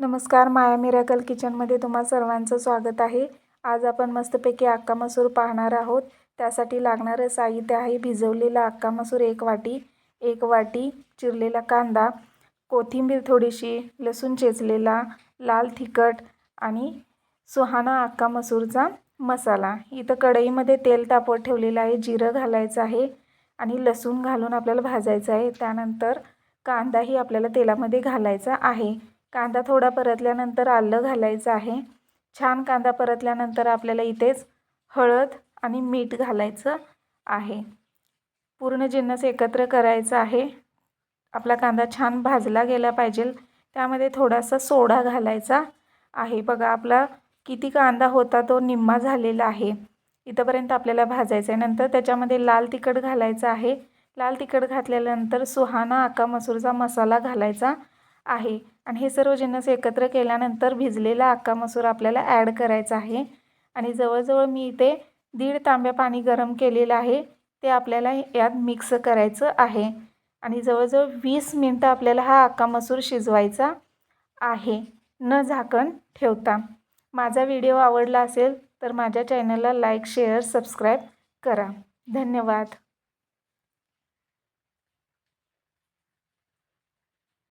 नमस्कार माया मिराकल किचनमध्ये तुम्हा सर्वांचं स्वागत आहे. आज आपण मस्तपैकी अक्का मसूर पाहणार आहोत. त्यासाठी लागणारं साहित्य आहे भिजवलेला अक्का मसूर एक वाटी एक वाटी चिरलेला कांदा कोथिंबीर थोडीशी लसूण चेचलेला लाल तिखट आणि सुहाना अक्का मसूरचा मसाला. इथं कढईमध्ये तेल तापवत ठेवलेलं आहे जिरं घालायचं आहे आणि लसूण घालून आपल्याला भाजायचं आहे. त्यानंतर कांदाही आपल्याला तेलामध्ये घालायचा आहे. कांदा थोडा परतल्यानंतर आलं घालायचं आहे. छान कांदा परतल्यानंतर आपल्याला इथेच हळद आणि मीठ घालायचं आहे. पूर्ण जिन्नस एकत्र करायचं आहे. आपला कांदा छान भाजला गेला पाहिजे. त्यामध्ये थोडासा सोडा घालायचा आहे. बघा आपला किती कांदा होता तो निम्मा झालेला आहे. इथंपर्यंत आपल्याला भाजायचं आहे नंतर त्याच्यामध्ये लाल तिखट घालायचं आहे. लाल तिखट घातल्यानंतर सुहाना आका मसूरचा मसाला घालायचा. आहे. आणि हे सर्व जिन्नस एकत्र केल्यानंतर भिजलेला अक्का मसूर आपल्याला ॲड करायचा आहे. आणि जवळजवळ मी इथे दीड तांब्या पाणी गरम केलेलं आहे. ते आपल्याला यात मिक्स करायचं आहे. आणि जवळजवळ वीस मिनटं आपल्याला हा अक्का मसूर शिजवायचा आहे. न झाकण ठेवता. माझा व्हिडिओ आवडला असेल तर माझ्या चॅनलला लाईक शेअर सबस्क्राईब करा. धन्यवाद.